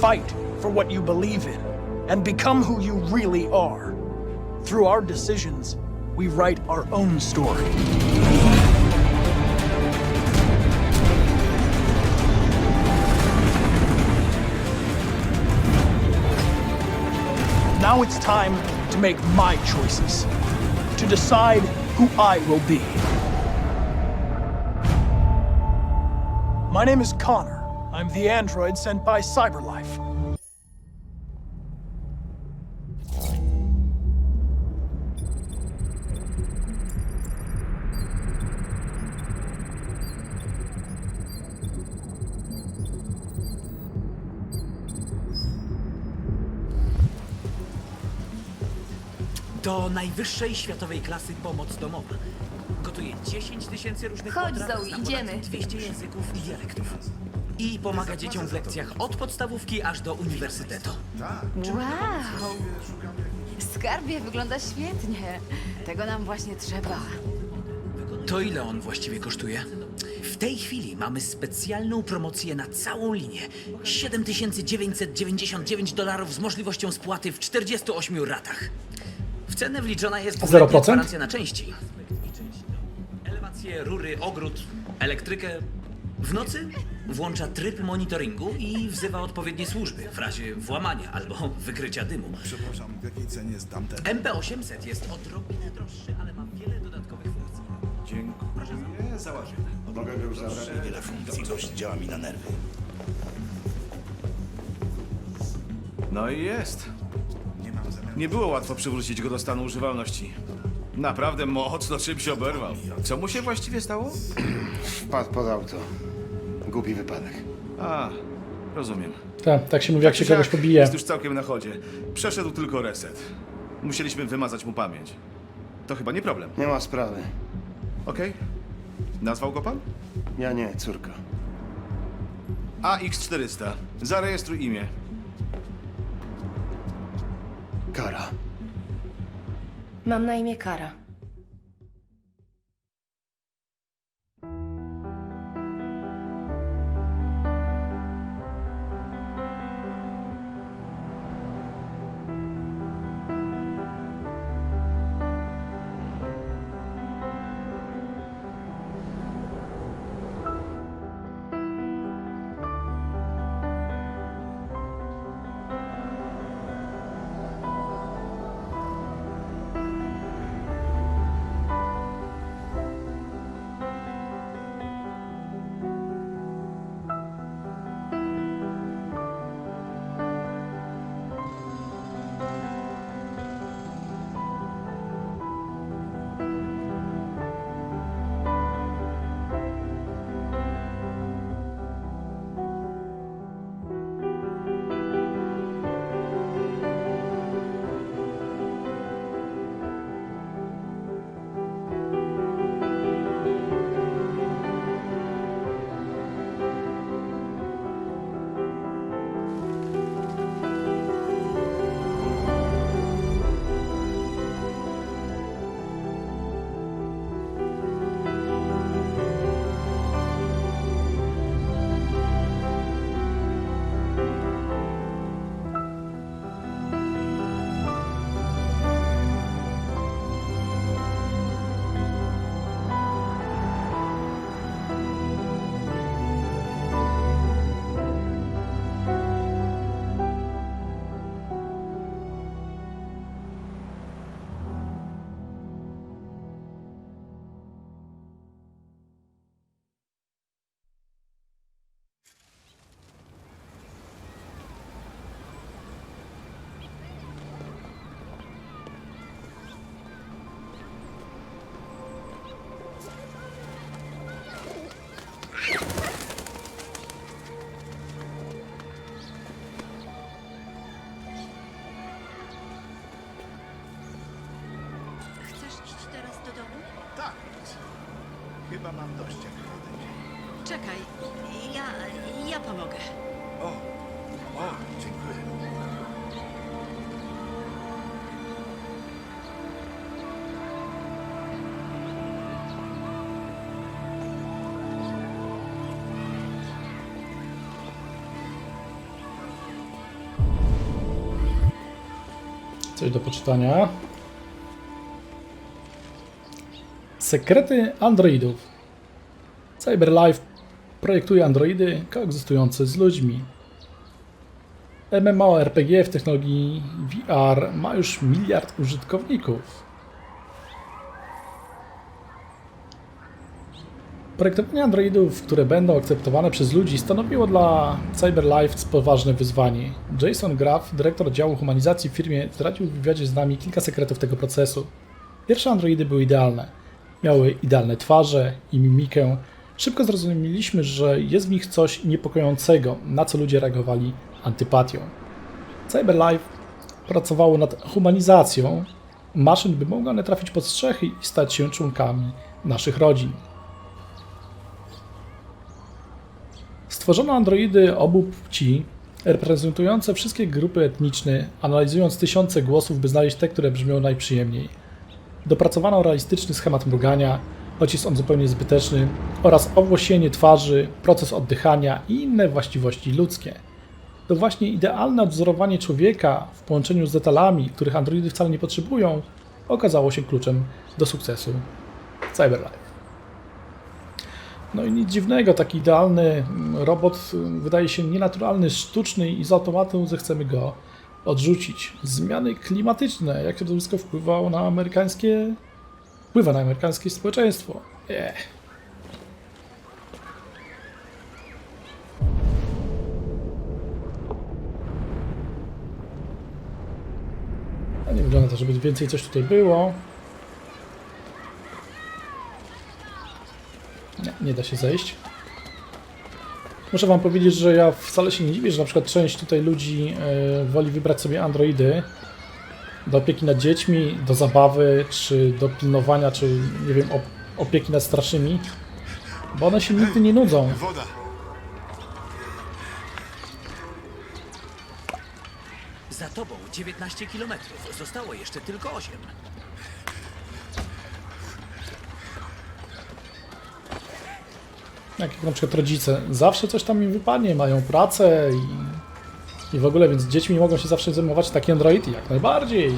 fight for what you believe in and become who you really are. Through our decisions, we write our own story. Now it's time to make my choices, to decide who I will be. My name is Connor. I'm the android sent by Cyberlife. To najwyższej światowej klasy pomoc domowa. Gotuje 10 tysięcy różnych Chodź, potraw, Zoe, zna ponad idziemy. 200 języków i dialektów. I pomaga dzieciom w lekcjach od podstawówki aż do uniwersytetu. Wow! Skarbie wygląda świetnie. Tego nam właśnie trzeba. To ile on właściwie kosztuje? W tej chwili mamy specjalną promocję na całą linię. 7999 dolarów z możliwością spłaty w 48 ratach. W cenę wliczona jest 0%? dwuletnia gwarancja na części. Elewację, rury, ogród, elektrykę. W nocy włącza tryb monitoringu i wzywa odpowiednie służby w razie włamania albo wykrycia dymu. Przepraszam, w jakiej cenie jest tamten? MP800 jest odrobinę droższy, ale ma wiele dodatkowych funkcji. Dziękuję, załapię. Mogę go już zabrać? Wiele funkcji, coś działa mi na nerwy. No i jest. Nie mam zamiaru. Nie było łatwo przywrócić go do stanu używalności. Naprawdę mocno czymś oberwał. Co mu się właściwie stało? Wpadł pod auto. Głupi wypadek. A, rozumiem. Tak, tak się mówi, jak się kogoś pobije. Jest już całkiem na chodzie. Przeszedł tylko reset. Musieliśmy wymazać mu pamięć. To chyba nie problem, Nie ma sprawy. okej? Nazwał go pan? Ja nie, córka. AX400. Zarejestruj imię. Kara. Mam na imię Kara. Chyba mam dość jak. Czekaj, ja, ja pomogę. O, o, dziękuję. Coś do poczytania. Sekrety Androidów. CyberLife projektuje androidy koegzystujące z ludźmi. MMORPG w technologii VR ma już miliard użytkowników. Projektowanie androidów, które będą akceptowane przez ludzi, stanowiło dla CyberLife poważne wyzwanie. Jason Graff, dyrektor działu humanizacji w firmie, zdradził w wywiadzie z nami kilka sekretów tego procesu. Pierwsze androidy były idealne. Miały idealne twarze i mimikę. Szybko zrozumieliśmy, że jest w nich coś niepokojącego, na co ludzie reagowali antypatią. CyberLife pracowało nad humanizacją maszyn, by mogły one trafić pod strzechy i stać się członkami naszych rodzin. Stworzono androidy obu płci, reprezentujące wszystkie grupy etniczne, analizując tysiące głosów, by znaleźć te, które brzmią najprzyjemniej. Dopracowano realistyczny schemat mrugania, choć jest on zupełnie zbyteczny, oraz owłosienie twarzy, proces oddychania i inne właściwości ludzkie. To właśnie idealne odwzorowanie człowieka w połączeniu z detalami, których androidy wcale nie potrzebują, okazało się kluczem do sukcesu CyberLife. No i nic dziwnego, taki idealny mm, robot y, wydaje się nienaturalny, sztuczny i z automatu zechcemy go odrzucić. Zmiany klimatyczne, jak to wszystko wpływało na amerykańskie... wpływa na amerykańskie społeczeństwo. A nie wygląda to, żeby więcej coś tutaj było. Nie, nie da się zejść. Muszę wam powiedzieć, że ja wcale się nie dziwię, że na przykład część tutaj ludzi e, woli wybrać sobie androidy do opieki nad dziećmi, do zabawy, czy do pilnowania, czy nie wiem, op opieki nad starszymi, bo one się nigdy nie nudzą. Woda. Za tobą 19 kilometrów. Zostało jeszcze tylko 8. Jak, jak na przykład rodzice, zawsze coś tam im wypadnie, mają pracę i, i w ogóle, więc dziećmi mogą się zawsze zajmować takie androidy, jak najbardziej.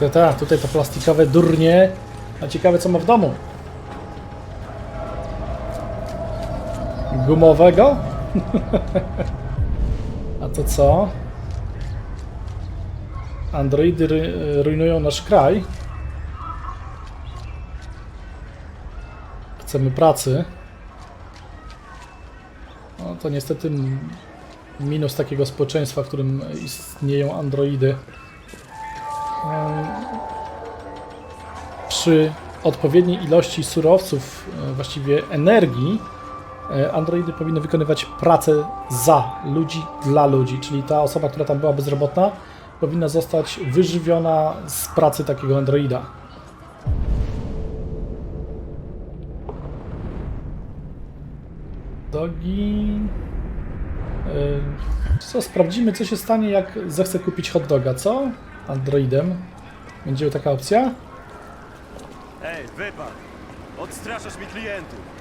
Ta, ta, tutaj to plastikowe durnie. A ciekawe co ma w domu. Gumowego? A to co? Androidy rujnują nasz kraj. Chcemy pracy. No to niestety minus takiego społeczeństwa, w którym istnieją androidy. Przy odpowiedniej ilości surowców, e, właściwie energii, androidy powinny wykonywać pracę za ludzi, dla ludzi, czyli ta osoba, która tam była bezrobotna, powinna zostać wyżywiona z pracy takiego androida. Dogi. E, Co, sprawdzimy, co się stanie, jak zechcę kupić hot doga, co? Androidem. Będzie taka opcja? Ej, wypad! Odstraszasz mi klientów!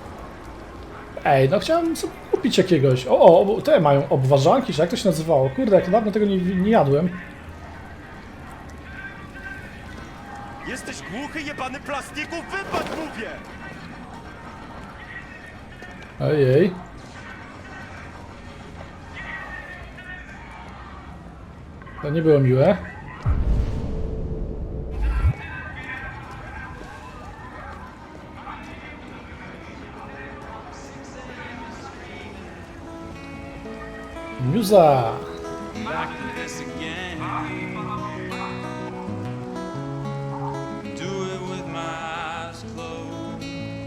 Ej, no chciałem sobie kupić jakiegoś. O, o, te mają obwarzanki, czy jak to się nazywało? Kurde, jak dawno tego nie, nie jadłem. Jesteś głuchy, jebany plastiku! Wypad, mówię! Ojej. To nie było miłe. Muza!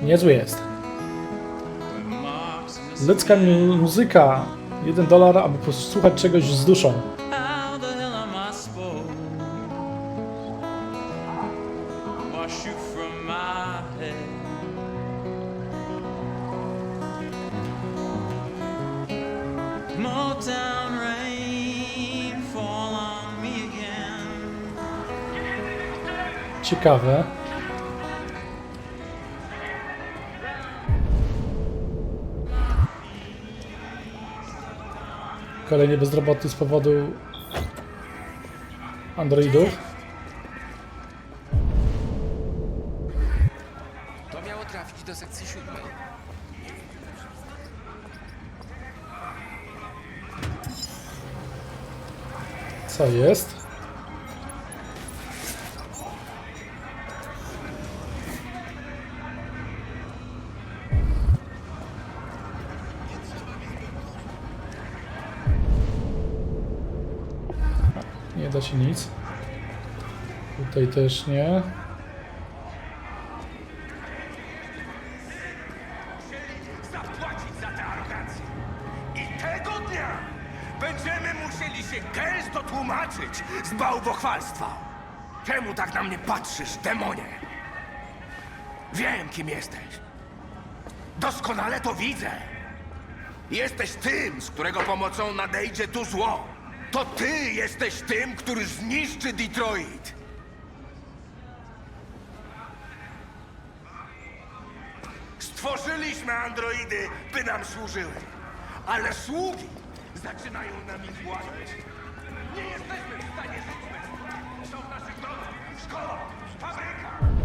Niezły jest. Ludzka mu- muzyka. Jeden dolar, aby posłuchać czegoś z duszą. Ciekawe. Kolejny bezrobotny z powodu androidów. To miało trafić do sekcji siódmej. Co jest? Da się nic. Tutaj też nie. Będziemy musieli się gęsto tłumaczyć z bałwochwalstwa. Czemu tak na mnie patrzysz, demonie? Wiem, kim jesteś. Doskonale to widzę. Jesteś tym, z którego pomocą nadejdzie tu zło. To ty jesteś tym, który zniszczy Detroit. Stworzyliśmy androidy, by nam służyły. Ale sługi zaczynają nami władać. Nie jesteśmy w stanie żyć bez. Są w naszych domach, szkołach, fabrykach.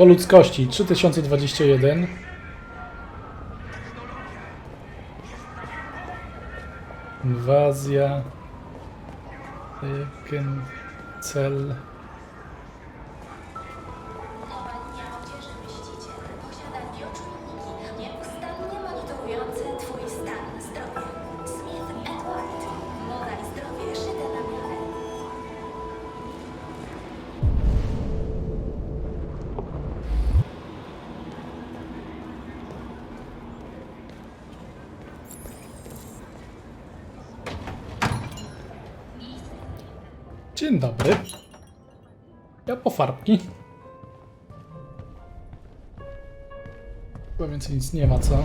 Po ludzkości 3021. Inwazja. Eken, cel. Dzień dobry. Ja po farbki. Chyba więcej nic nie ma, co?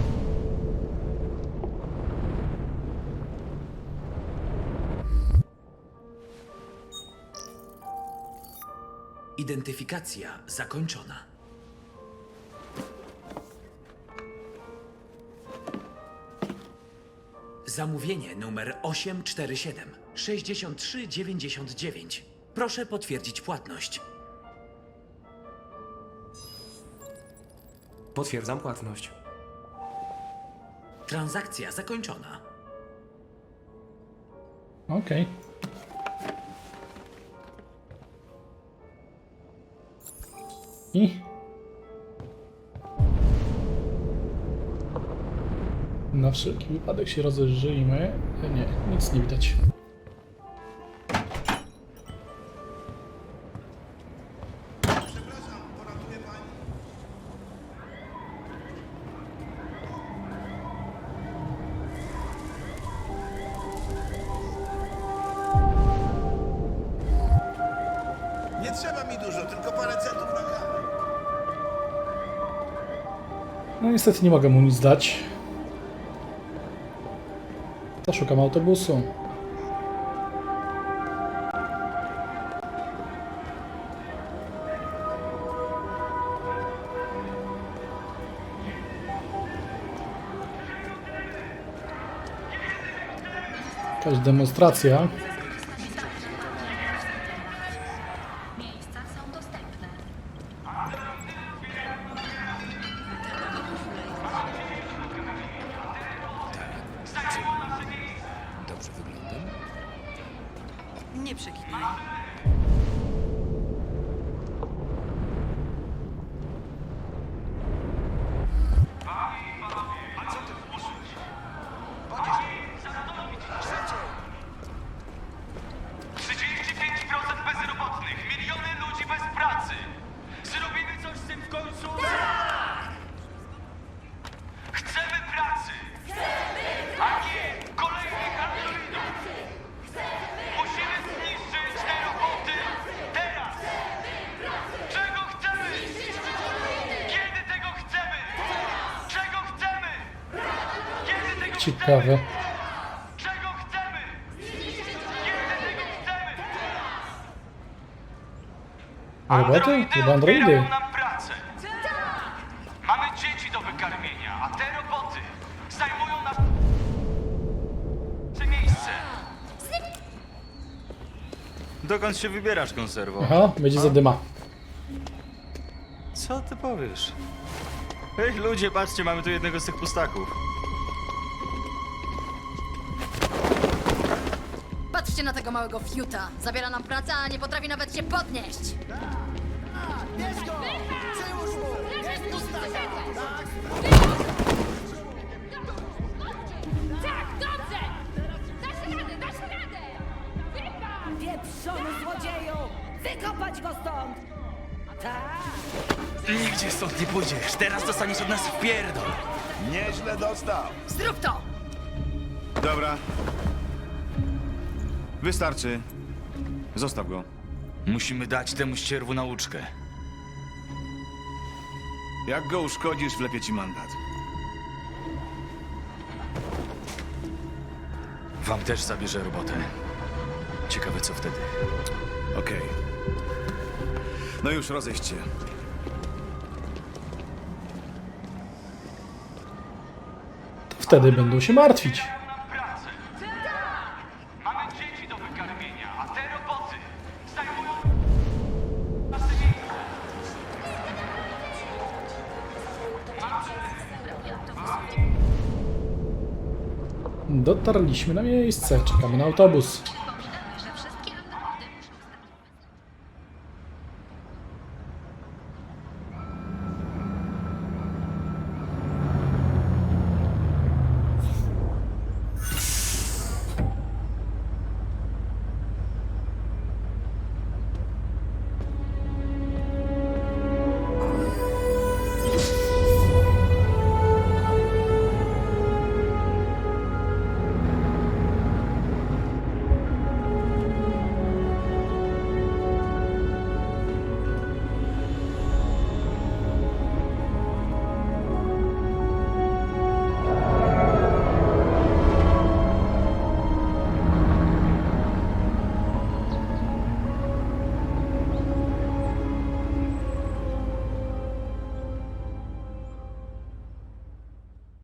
Identyfikacja zakończona. Zamówienie numer 847 6399. Proszę potwierdzić płatność. Potwierdzam płatność. Transakcja zakończona. Okej. I... Na wszelki wypadek się rozejrzyjmy. Nie, nic nie widać. Niestety nie mogę mu nic dać. To szukam autobusu. Jakaś demonstracja. Ciekawe. Czego chcemy? Roboty? Chyba androidy. nam pracę. Mamy dzieci do wykarmienia, a te roboty zajmują nas miejsce. Dokąd się wybierasz, konserwo? Aha, będzie zadyma. Co ty powiesz? Ej, ludzie, patrzcie, mamy tu jednego z tych pustaków. Patrzcie na tego małego fiuta. Zabiera nam pracę, a nie potrafi nawet się podnieść. Tak, dobrze! Dasz radę, dasz radę! Wypad! Wieprzony złodzieju! Wykopać go stąd! Tak! Nigdzie stąd nie pójdziesz. Teraz dostaniesz od nas wpierdol. Nieźle dostał. Zrób to! Dobra. Wystarczy. Zostaw go. Musimy dać temu ścierwu nauczkę. Jak go uszkodzisz, wlepię ci mandat. Wam też zabierze robotę. Ciekawe co wtedy. Okej. No już, rozejść się. To wtedy będą się martwić. Dotarliśmy na miejsce, czekamy na autobus.